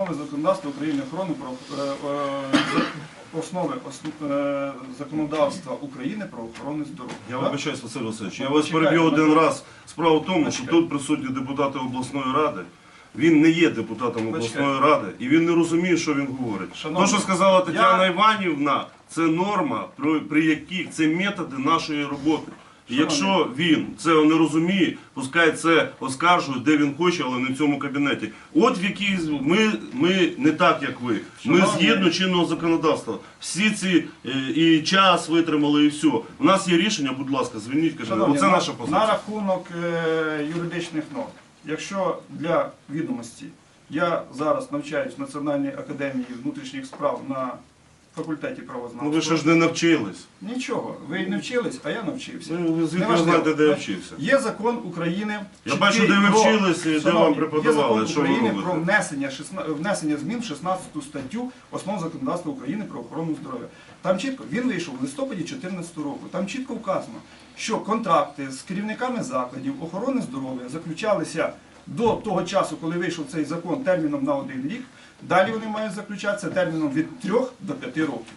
Основи законодавства України охорони про е, е, основи е, законодавства України про охорону здоров'я. Я вибачаюсь, Василь Васильович, я Ну, вас переб'ю один ну, раз. Справа в тому, що тут присутні депутати обласної ради. Він не є депутатом обласної ради і він не розуміє, що він говорить. Шановні, То, що сказала Тетяна я- Іванівна, це норма, при, при яких це методи нашої роботи. І якщо він це не розуміє, пускай це оскаржує, де він хоче, але не в цьому кабінеті. От в якій ми, ми не так, як ви. Ми згідно чинного законодавства. Всі ці е, і час витримали, і все. У нас є рішення, будь ласка, звільніть, кажіть. Шановні, Оце на, наша на позиція. рахунок е, юридичних норм. Якщо для відомості я зараз навчаюсь в Національній академії внутрішніх справ на факультеті правознавства. Ну ви ще ж не навчились. Нічого, ви не вчились, а я навчився. Ну, ви звідки Неважливо. знаєте, де я вчився? Є закон України. Я чіткий бачу, де ви про- вчились і де Шановні, вам преподавали, Є закон що ви України робите. про внесення, шесна- внесення змін в 16 статтю основ законодавства України про охорону здоров'я. Там чітко він вийшов в листопаді 2014 року. Там чітко вказано, що контракти з керівниками закладів охорони здоров'я заключалися до того часу, коли вийшов цей закон терміном на один рік. Далі вони мають заключатися терміном від 3 до 5 років.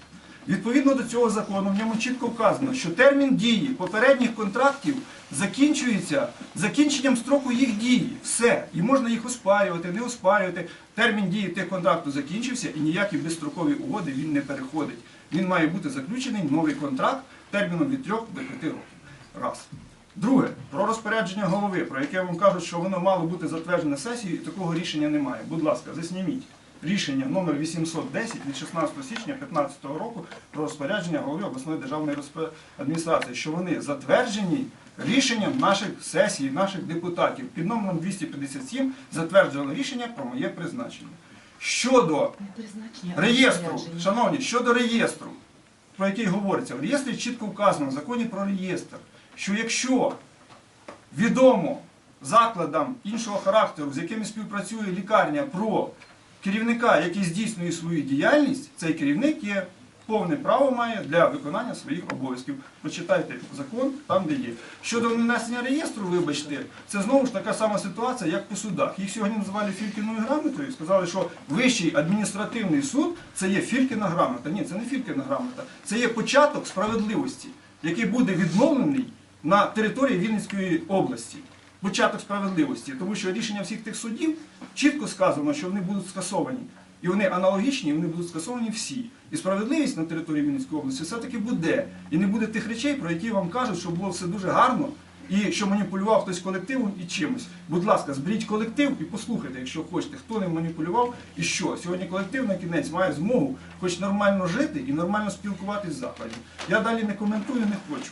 Відповідно до цього закону в ньому чітко вказано, що термін дії попередніх контрактів закінчується закінченням строку їх дії. Все. І можна їх оспарювати, не оспарювати. Термін дії тих контракту закінчився і ніякі безстрокові угоди він не переходить. Він має бути заключений новий контракт терміном від 3 до 5 років. Раз. Друге, про розпорядження голови, про яке вам кажуть, що воно мало бути затверджене сесією, і такого рішення немає. Будь ласка, засніміть рішення номер 810 від 16 січня 2015 року про розпорядження голови обласної державної адміністрації, що вони затверджені рішенням наших сесій, наших депутатів. Під номером 257 затверджували рішення про моє призначення. Щодо реєстру, шановні, щодо реєстру, про який говориться, в реєстрі чітко вказано в законі про реєстр, що якщо відомо закладам іншого характеру, з якими співпрацює лікарня про керівника, який здійснює свою діяльність, цей керівник є повне право має для виконання своїх обов'язків. Прочитайте закон там, де є. Щодо внесення реєстру, вибачте, це знову ж така сама ситуація, як по судах. Їх сьогодні називали Фількіною грамотою. Сказали, що вищий адміністративний суд це є Фількіна грамота. Ні, це не Фількіна грамота, це є початок справедливості, який буде відновлений на території Вінницької області. Початок справедливості, тому що рішення всіх тих судів чітко сказано, що вони будуть скасовані. І вони аналогічні, і вони будуть скасовані всі. І справедливість на території Вінницької області все-таки буде. І не буде тих речей, про які вам кажуть, що було все дуже гарно, і що маніпулював хтось колективом і чимось. Будь ласка, зберіть колектив і послухайте, якщо хочете, хто не маніпулював і що. Сьогодні колектив на кінець має змогу хоч нормально жити і нормально спілкуватись з закладом. Я далі не коментую, не хочу.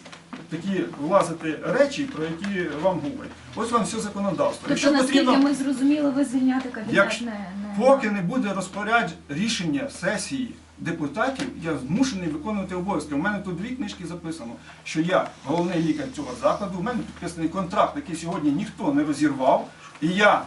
Такі влазити речі, про які вам говорять. Ось вам все законодавство. Тобто, наскільки ми зрозуміли, ви звільняти кабінет Якщо- не, не Поки не буде розпоряд рішення сесії депутатів, я змушений виконувати обов'язки. У мене тут дві книжки записано, що я головний лікар цього закладу. У мене підписаний контракт, який сьогодні ніхто не розірвав. І я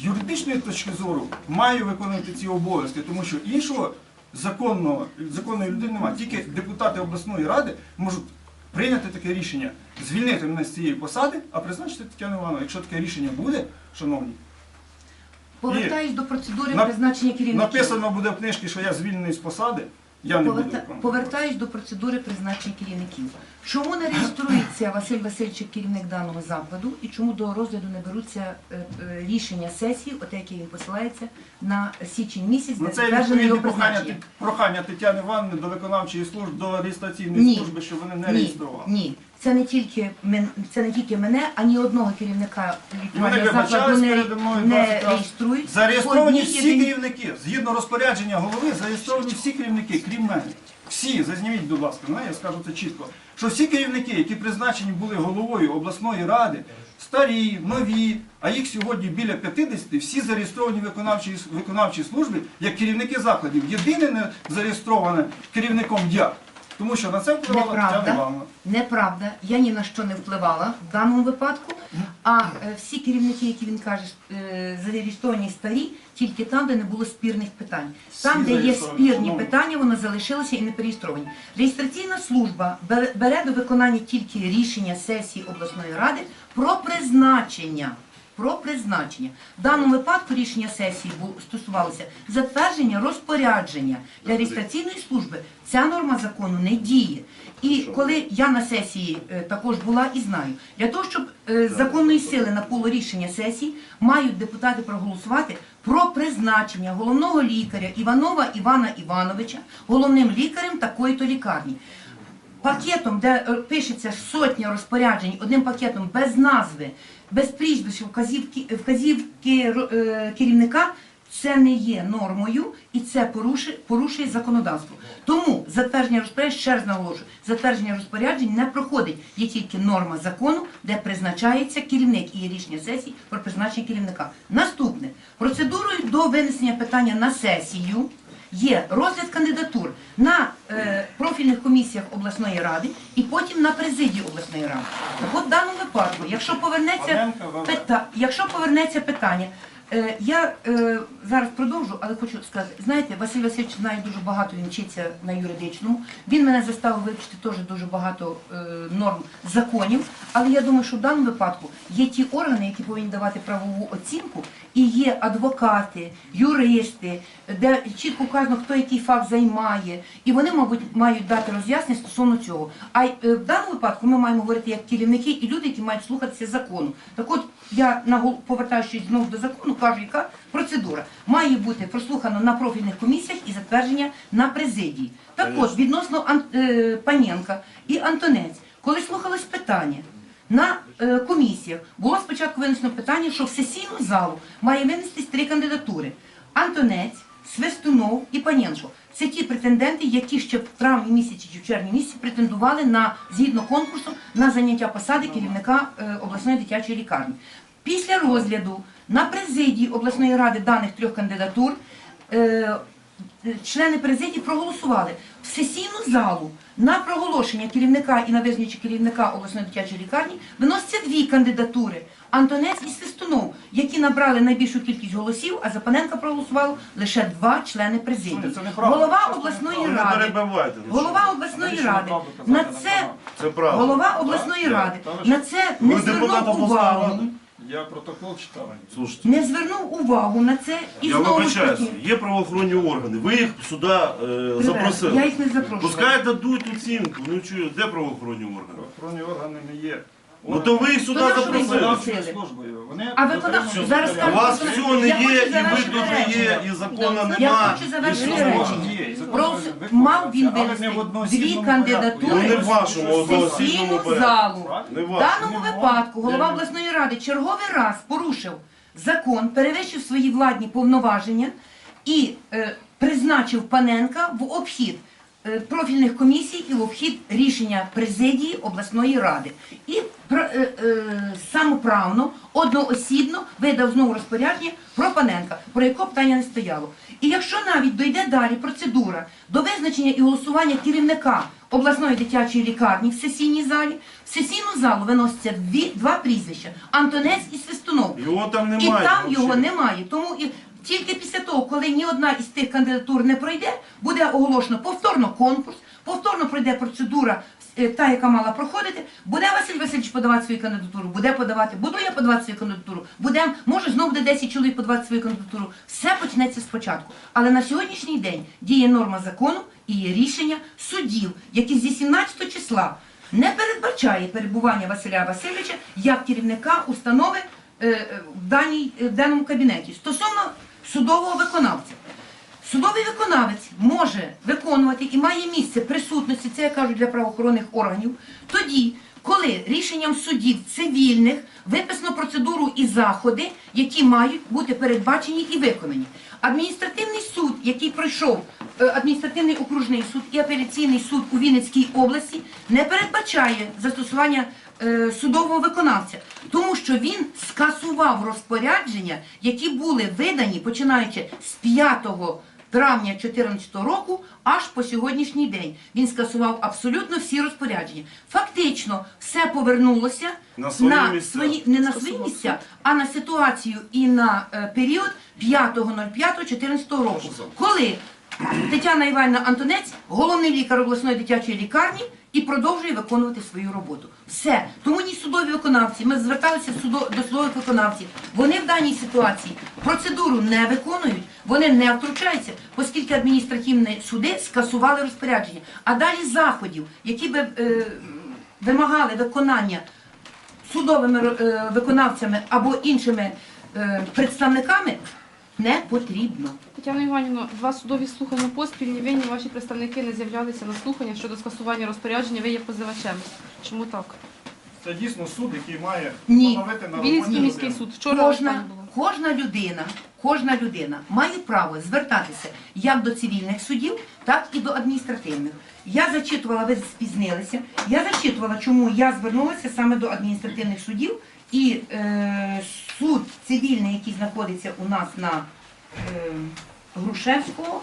з юридичної точки зору маю виконувати ці обов'язки, тому що іншого законного законної людини немає. Тільки депутати обласної ради можуть прийняти таке рішення, звільнити мене з цієї посади, а призначити Тетяну Івановну. Якщо таке рішення буде, шановні. повертаюсь до процедури На- призначення керівників. Написано буде в книжці, що я звільнений з посади, я не Поверта... буду Повертаюсь до процедури призначення керівників. Чому не реєструється Василь Васильович керівник даного закладу і чому до розгляду не беруться е, е, рішення сесії, от яке він посилається на січень місяць, Ну, де затверджено його відповідне прохання, призначення? прохання Тетяни Івановни до виконавчої служби, до реєстраційної Ні. служби, що вони не Ні, реєстрували. ні. Це не тільки мен- це не тільки мене, ані одного керівника І вони закладу не, мною не 20 разів. реєструють. Зареєстровані всі єдині- керівники. Згідно розпорядження голови, зареєстровані всі керівники, крім мене. Всі, зазніміть, будь ласка, мене, я скажу це чітко. Що всі керівники, які призначені були головою обласної ради, старі, нові, а їх сьогодні біля 50, всі зареєстровані в виконавчій, виконавчій службі як керівники закладів. Єдине не зареєстроване керівником я. Тому що на це впливала Тетяна Неправда. Івановна. Неправда, я ні на що не впливала в даному випадку. А е, всі керівники, які він каже, е, зареєстровані старі, тільки там, де не було спірних питань. Там, де є зареєстровані. спірні Шановні. питання, вони залишилися і не переєстровані. Реєстраційна служба бере- бере до виконання тільки рішення сесії обласної ради про призначення. Про призначення. В даному випадку рішення сесії стосувалося затвердження розпорядження для реєстраційної служби. Ця норма закону не діє. І коли я на сесії е, також була і знаю, для того, щоб е, законної сили на набуло рішення сесії, мають депутати проголосувати про призначення головного лікаря Іванова Івана Івановича головним лікарем такої-то лікарні. Пакетом, де е, пишеться сотня розпоряджень, одним пакетом без назви, без прізвища, вказівки, вказівки е, керівника, це не є нормою і це порушує, порушує законодавство. Тому затвердження розпоряджень, ще раз наголошую, затвердження розпоряджень не проходить. Є тільки норма закону, де призначається керівник і є рішення сесії про призначення керівника. Наступне процедурою до винесення питання на сесію є розгляд кандидатур на е, профільних комісіях обласної ради і потім на президії обласної ради. Так от в даному випадку, якщо повернеться пита, якщо повернеться питання, е, я е, зараз продовжу, але хочу сказати, знаєте, Василь Васильович знає дуже багато, він вчиться на юридичному. Він мене заставив вивчити теж дуже багато е, норм законів. Але я думаю, що в даному випадку є ті органи, які повинні давати правову оцінку, і є адвокати, юристи, де чітко вказано, хто який факт займає, і вони, мабуть, мають дати роз'яснення стосовно цього. А е, в даному випадку ми маємо говорити як керівники і люди, які мають слухатися закону. Так от я повертаючись знову до закону, кажу, яка процедура має бути прослухано на профільних комісіях і затвердження на президії. Так от, відносно е, Паненка і Антонець, коли слухалось питання. На е, комісіях було спочатку винесено питання, що в сесійну залу має винестись три кандидатури: Антонець, Свистунов і Паненко. Це ті претенденти, які ще в травні місяці чи в червні місяці претендували на згідно конкурсу на заняття посади керівника е, обласної дитячої лікарні. Після розгляду на президії обласної ради даних трьох кандидатур е, члени президії проголосували в сесійну залу на проголошення керівника і на визначення керівника обласної дитячої лікарні виносяться дві кандидатури Антонець і Свистунов, які набрали найбільшу кількість голосів, а за Паненка проголосували лише два члени президії. Голова обласної ради. Голова обласної ради. на це голова обласної ради. На це не звернув увагу. Я протокол читав. Слушайте. Не звернув увагу на це і Я знову ж вибачаюся, таки. є правоохоронні органи. Ви їх сюди е, запросили. Я їх не запрошую. Пускай дадуть оцінку. Ну чую, де правоохоронні органи? Охоронні органи не є. Ну то ви їх сюди на що ви запросили. запросили? Виконавчою службою. Вони А виконавчою дотримуються зараз У порядку. вас всього не Я хочу є, і ви завершити тут не є, і закону Я нема. хочу завершити все. речення. Є, і закон Просто виконується, мав він але не в винести одноосібному дві порядку. кандидатури Ну, не в вашому в одноосібному сесійну порядку. залу. Не В даному випадку голова обласної ради черговий раз порушив закон, перевищив свої владні повноваження і е, призначив Паненка в обхід профільних комісій і в обхід рішення президії обласної ради. І е, е, самоправно, одноосібно видав знову розпорядження про Паненка, про якого питання не стояло. І якщо навіть дойде далі процедура до визначення і голосування керівника обласної дитячої лікарні в сесійній залі, в сесійну залу виносяться дві, два прізвища Антонець і Свистунов. Його там І там його немає. Тому і тільки після того, коли ні одна із тих кандидатур не пройде, буде оголошено повторно конкурс, повторно пройде процедура, е, та, яка мала проходити. Буде Василь Васильович подавати свою кандидатуру, буде подавати, буду я подавати свою кандидатуру, буде, може знову буде 10 чоловік подавати свою кандидатуру. Все почнеться спочатку. Але на сьогоднішній день діє норма закону і є рішення судів, які зі 17 числа не передбачає перебування Василя Васильовича як керівника установи е, е, в даній в даному кабінеті стосовно судового виконавця. Судовий виконавець може виконувати і має місце присутності, це я кажу для правоохоронних органів, тоді, коли рішенням судів цивільних виписано процедуру і заходи, які мають бути передбачені і виконані. Адміністративний суд, який пройшов е, адміністративний окружний суд і апеляційний суд у Вінницькій області, не передбачає застосування судового виконавця, тому що він скасував розпорядження, які були видані починаючи з 5 травня 2014 року аж по сьогоднішній день. Він скасував абсолютно всі розпорядження. Фактично, все повернулося На свої місця. свої не на свої місця, а на ситуацію і на е, період 5.05.14 року, коли Тетяна Іванівна Антонець, головний лікар обласної дитячої лікарні, і продовжує виконувати свою роботу. Все. Тому ні судові виконавці, ми зверталися до судових виконавців. Вони в даній ситуації процедуру не виконують, вони не втручаються, оскільки адміністративні суди скасували розпорядження. А далі заходів, які би е, вимагали виконання судовими е, виконавцями або іншими е, представниками, не потрібно. Тетяна Іванівна, два судові слухання поспіль, ні ви, ні ваші представники не з'являлися на слухання щодо скасування розпорядження, ви є позивачем. Чому так? Це дійсно суд, який має Ні. поновити на роботі Вінницький міський людину. суд. Вчора Кожна, було. кожна людина, кожна людина має право звертатися як до цивільних судів, так і до адміністративних. Я зачитувала, ви спізнилися. Я зачитувала, чому я звернулася саме до адміністративних судів і е, суд цивільний, який знаходиться у нас на е, Грушевського.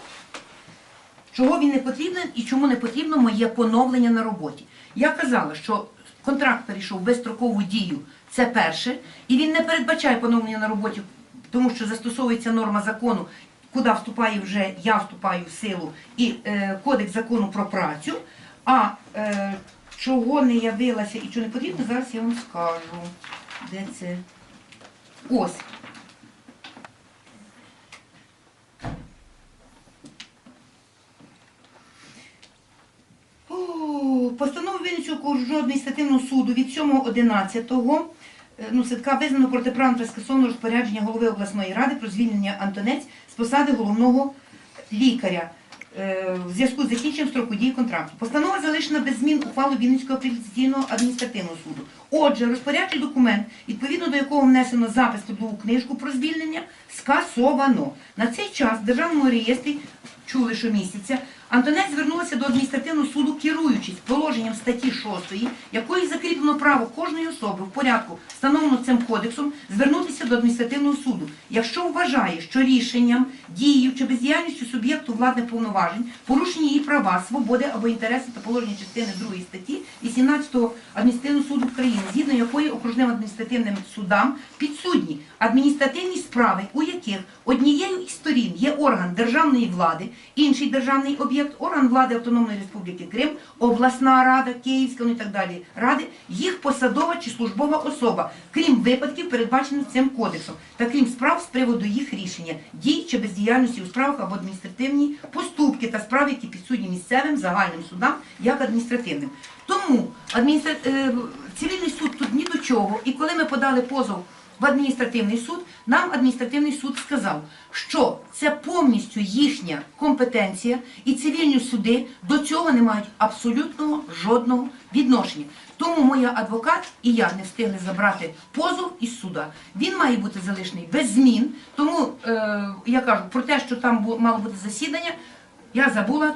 Чого він не потрібен і чому не потрібно моє поновлення на роботі. Я казала, що контракт перейшов безстрокову дію, це перше, і він не передбачає поновлення на роботі, тому що застосовується норма закону, куди вступає вже я вступаю в силу, і е, кодекс закону про працю. А е, чого не явилася і чого не потрібно, зараз я вам скажу. Де це? Ось. Постанову Вінницького адміністративного суду від 7.11 е, ну, Сидка визнано протиправним та скасовано розпорядження голови обласної ради про звільнення Антонець з посади головного лікаря в зв'язку з закінченням строку дії контракту. Постанова залишена без змін ухвалу Вінницького апеляційного адміністративного суду. Отже, розпорядчий документ, відповідно до якого внесено запис трудову книжку про звільнення, скасовано. На цей час в державному реєстрі чули, що місяця, Антонець звернулася до адміністративного суду, керуючись положенням статті 6, якою закріплено право кожної особи в порядку, встановлено цим кодексом, звернутися до адміністративного суду, якщо вважає, що рішенням, дією чи бездіяльністю суб'єкту владних повноважень порушені її права, свободи або інтереси та положення частини 2 статті 18 адміністративного суду України, згідно якої окружним адміністративним судам підсудні адміністративні справи, у яких однією із сторін є орган державної влади, інший державний об'єкт, орган влади Автономної Республіки Крим, обласна рада, Київська, ну і так далі ради, їх посадова чи службова особа, крім випадків, передбачених цим кодексом, та крім справ з приводу їх рішення, дій чи бездіяльності у справах або адміністративні поступки та справи, які підсудні місцевим загальним судам як адміністративним. Тому адміністра... е, цивільний суд тут ні до чого. І коли ми подали позов в адміністративний суд, нам адміністративний суд сказав, що це повністю їхня компетенція, і цивільні суди до цього не мають абсолютного жодного відношення. Тому моя адвокат і я не встигли забрати позов із суда. Він має бути залишений без змін. Тому е, я кажу про те, що там бу- мало бути засідання, я забула.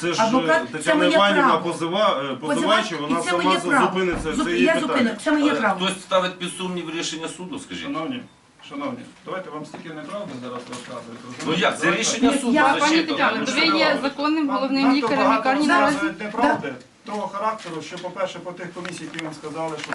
Це ж Адвокат, е, це Тетяна моє Іванівна право. позива, е, позивач, Позивач, вона і це сама право. зупиниться. Зуп- Це її я питання. зупиню, це моє Але право. Хтось ставить під сумнів рішення суду, скажіть. Шановні, шановні, давайте вам стільки неправди зараз розказують. Ну розумієте? як, це Давайте. рішення суду Я- Пані зачитано. То ви ви є законним Вам головним надто лікарем багато лікарні наразі. розказують неправди того характеру, що, по-перше, по тих комісій, які вам сказали, що